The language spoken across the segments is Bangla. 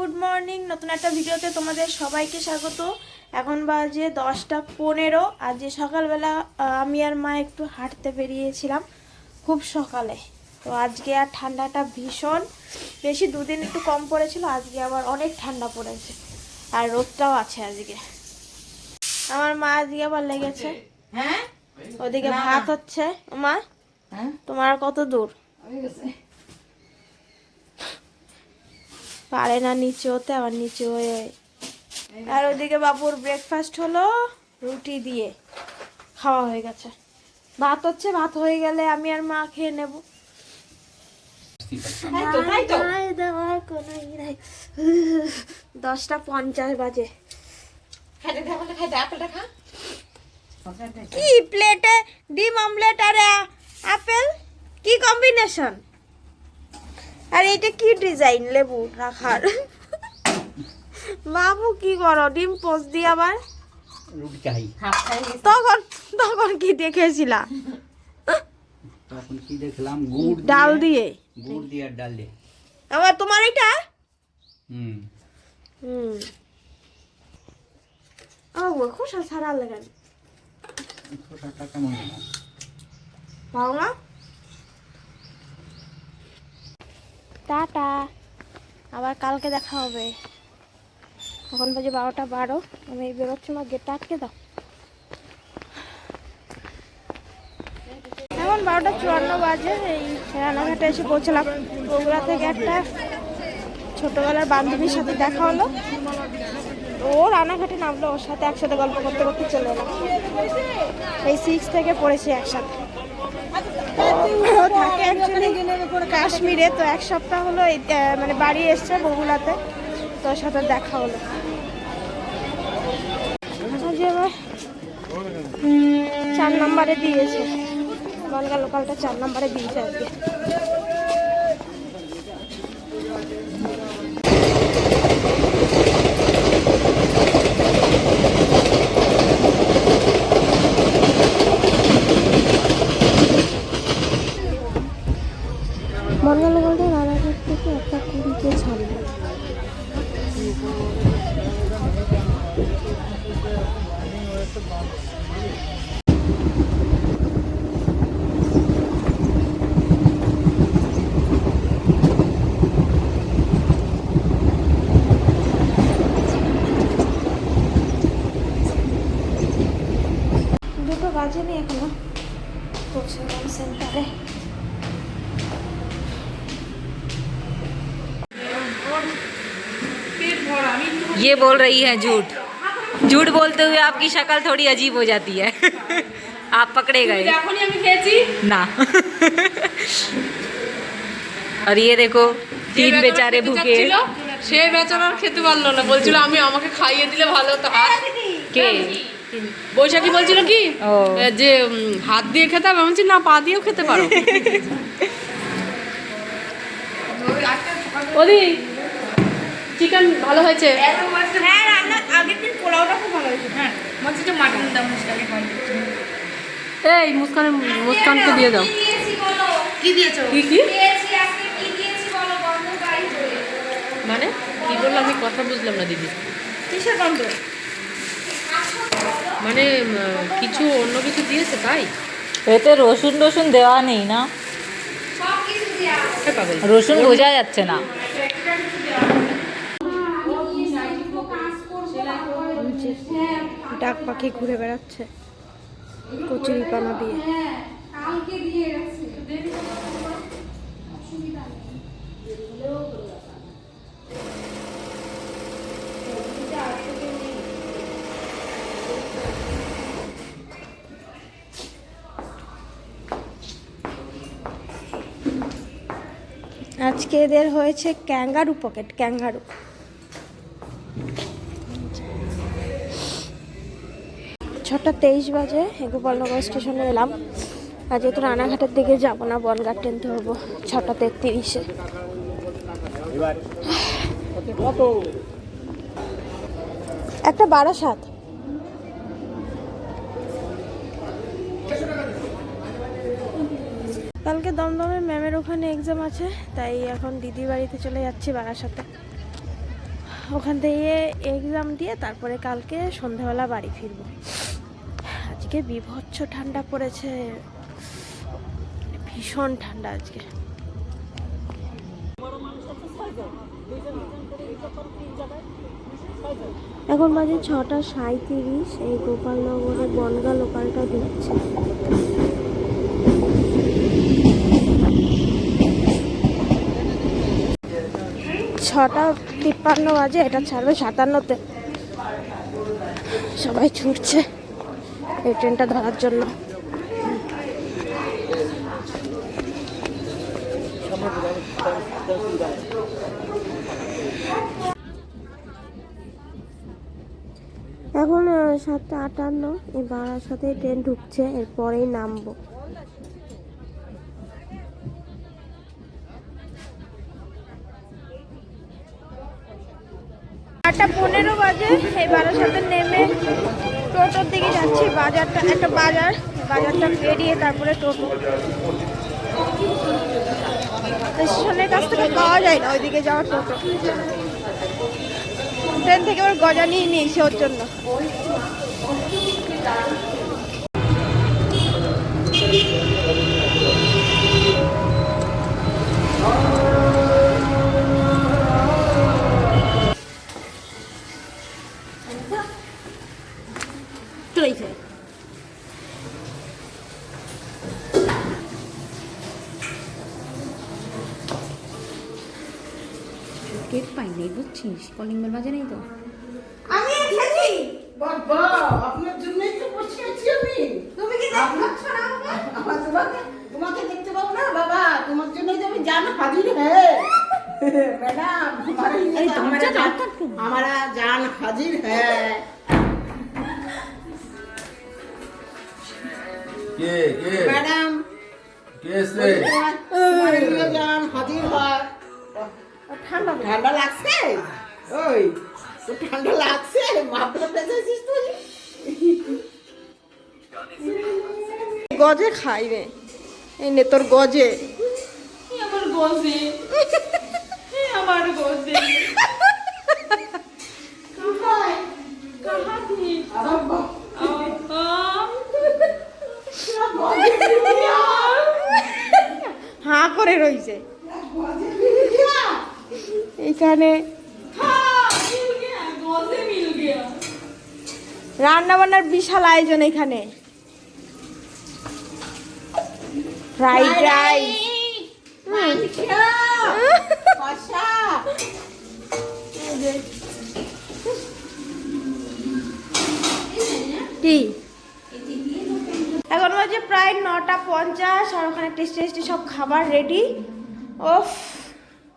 Good morning. নতুন একটা ভিডিওতে তোমাদের সবাইকে স্বাগত। এখন বাজে দশটা পনেরো। আর যে সকালবেলা আমি আর মা একটু হাঁটতে বেরিয়েছিলাম খুব সকালে। তো আজকে আর ঠান্ডাটা ভীষণ। বেশি দুদিন একটু কম পড়েছিল আজকে আবার অনেক ঠান্ডা পড়েছে। আর রোদটাও আছে আজকে। আমার মা আজকে আবার লেগেছে। হ্যাঁ? ওদিকে ভাত হচ্ছে। মা হ্যাঁ? তোমার কত দূর? পারে না নিচে হতে আবার নিচে হয়ে আর ওদিকে বাবুর ব্রেকফাস্ট হলো রুটি দিয়ে। খাওয়া হয়ে গেছে। ভাত হচ্ছে ভাত হয়ে গেলে আমি আর মা খেয়ে নেব। দশটা পঞ্চাশ বাজে। কি প্লেটে ডিম অমলেট আর আপেল? কি কম্বিনেশন আর এটা কি ডিজাইন লেবু? রাখার। বাবু কি করো? ডিম পোস্ট দিয়ে আবার। তখন তখন কি দেখেছিলা? তখন কি দেখলাম? গুড় ডাল দিয়ে। গুড় দিয়ে আর ডাল দিয়ে। আবার তোমার এটা? হুম। হুম। ও খোসা ছাড়া লাগান খোসাটা কেমন যেন? ভালো না? টাটা। আবার কালকে দেখা হবে। এখন বাজে বারোটা বারো। আমি বেরোচ্ছি আমার গেটটা আটকে দাও। এখন বারোটা চুয়ান্ন বাজে, এই রানাঘাটে এসে পৌঁছলাম। বগুড়া থেকে একটা ছোটবেলার বান্ধবীর সাথে দেখা হলো। ও রানাঘাটে নামলো ওর সাথে একসাথে গল্প করতে করতে চলে এলাম এই সিক্স থেকে পড়েছি একসাথে। থাকে কাশ্মীরে, তো এক সপ্তাহ হলো মানে বাড়ি এসছে বগুলাতে তোর সাথে দেখা হলো। চার নম্বরে দিয়েছে। বনগা লোকালটা চার নম্বরে দিয়েছে আর বনগা পৌঁছলাম সেন্টারে ये बोल रही है झूठ झूठ बोलते हुए आपकी शक्ल थोड़ी अजीब हो जाती है आप पकड़े गए এখনই আমি খেয়েছি ना और ये देखो तीन যে बेचारे খেতে भूखे চাচ্ছিল, সে বেচারার খেতে পারলো না বলছিল আমি আমাকে খাইয়ে দিলে ভালো হতো হাত के বৈশাখী বলছিল কি যে হাত দিয়ে খেতে হবে আমি বলছি না পা দিয়েও খেতে পারো। ওদি চিকেন ভালো হয়েছে? হ্যাঁ রান্না আগের দিন পোলাওটা খুব ভালো হয়েছে। হ্যাঁ এই মুস্কান মুস্কানকে দিয়ে দাও। কি দিয়েছ? কি কি? মানে? কি বলল? আমি কথা বুঝলাম না দিদি। কিসের গন্ধ? মানে কিছু অন্য কিছু দিয়েছে তাই? এতে রসুন রসুন দেওয়া নেই না। রসুন বোঝা যাচ্ছে না। ডাক পাখি ঘুরে বেড়াচ্ছে। কচুরি পানা দিয়ে। আজকে এদের হয়েছে ক্যাঙ্গারু পকেট ক্যাঙ্গারু। ছটা তেইশ বাজে গোপালনগর স্টেশনে এলাম। আর যেহেতু রানাঘাটের দিকে যাব না বনগাঁ ট্রেন ধরবো ছটা তেত্রিশে। একটা বারো কালকে দমদমে ম্যামের ওখানে এক্সাম আছে, তাই এখন দিদি বাড়িতে চলে যাচ্ছি বারাসাতে ওখান থেকে এক্সাম দিয়ে তারপরে কালকে সন্ধ্যাবেলা বাড়ি ফিরবো। আজকে বিভৎস ঠান্ডা পড়েছে। ভীষণ ঠান্ডা আজকে। এখন বাজে ছটা সাঁত্রিশ এই গোপালনগরে বনগা লোকালটা ঢুকছে। ছটা তিপ্পান্ন বাজে, এটা ছাড়বে সাতান্নতে। সবাই ছুটছে এই ট্রেনটা ধরার জন্য। এখন সাতটা আটান্ন এই বাড়ার সাথে ট্রেন ঢুকছে, এরপরেই নামবো। আটটা পনেরো বাজে, এই বারোর সাথে নেমে টোটোর দিকে যাচ্ছি, বাজারটা, একটা বাজার, বাজারটা পেরিয়ে তারপরে টোটো। স্টেশনের কাছ থেকে পাওয়া যায় না, ওইদিকে যাওয়ার টোটো। ট্রেন থেকে ওর গজা নিয়ে নিয়েছে ওর জন্য। চলেছে কলিং বেল বাজে নাই তো? আমি খেলি বাবা আপনার জন্য তো বসে আছি আমি। তুমি কি দেখছ না আমার তোমাকে তোমাকে দেখতে পাবো না? বাবা তোমার জন্যই তো আমি জান হাজির হ্যাঁ। ম্যাডাম ঠান্ডা লাগছে? ওই তো ঠান্ডা লাগছে? মাপটা পেঁচেছিস তুই? গজে খাই রে। এই নে তোর গজে। আমার গজে। আমার গজে। হাঁ করে রইছে। এইখানে রান্না বান্নার বিশাল আয়োজন এখানে। ফ্রাইড রাইস কি? এখন বাজে প্রায় নটা পঞ্চাশ আর ওখানে টেস্টি টেস্টি সব খাবার রেডি ওফ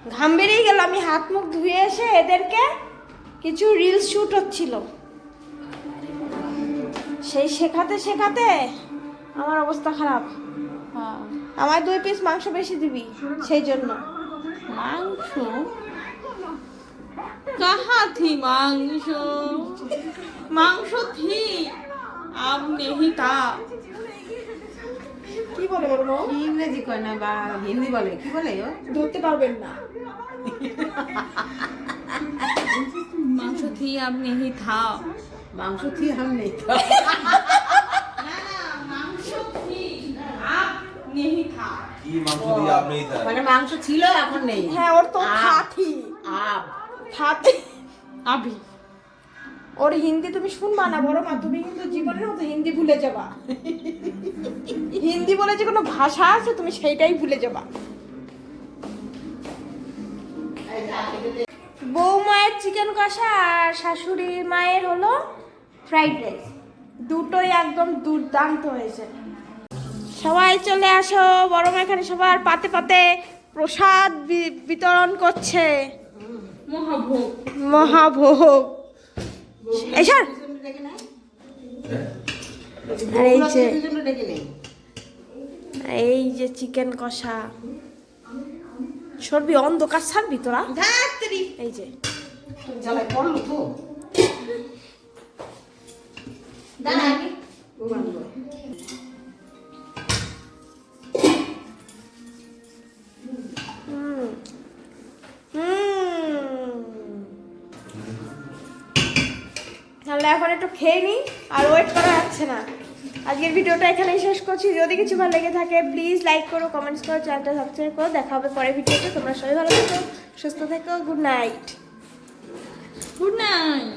ঘাম বেরিয়ে গেল আমি হাত মুখ ধুয়ে এসে এদেরকে কিছু রিলস শ্যুট হচ্ছিল। সেই শেখাতে শেখাতে আমার অবস্থা খারাপ। হ্যাঁ। আমার দুই পিস মাংস বেশি দিবি সেই জন্য। মাংস? কাহা থি মাংস? মাংস থি আপনি নেহি তা। কি বলে বলব? ইংরেজি কয় না বা হিন্দি বলে? কি বলে ও? ধরতে পারবেন না। মাংস থি আপনি নেহি থা। नहीं था কি মাংস দিয়ে আপনি था মানে মাংস ছিল এখন নেই হ্যাঁ ওর তো আ- থাথি আব থাথি अभी ওর হিন্দি তুমি শুনবা না বড় মা তুমি কিন্তু জীবনের মতো হিন্দি ভুলে যাবা হিন্দি বলে যে কোনো ভাষা আছে তুমি সেইটাই ভুলে যাবা বৌমায়ের চিকেন কষা আর শাশুড়ি মায়ের হলো ফ্রাইড রাইস। দুটোই একদম দুর্দান্ত হয়েছে। সবাই চলে আসো বড় এখানে সবার পাতে পাতে প্রসাদ বিতরণ করছে। মহাভোগ। মহাভোগ। হ্যাঁ? আর এই যে এই যে চিকেন কষা। সরবি অন্ধকার ছাড়বি তোরা। এই যে। জ্বালায় পড়ল তো। তাহলে এখন একটু খেয়ে নিই আর ওয়েট করা যাচ্ছে না। আজকের ভিডিওটা এখানেই শেষ করছি। যদি কিছু ভালো লেগে থাকে প্লিজ লাইক করো কমেন্টস করো চ্যানেলটা সাবস্ক্রাইব করো। দেখা হবে পরের ভিডিওতে। তোমরা সবাই ভালো থেকো সুস্থ থেকো গুড নাইট গুড নাইট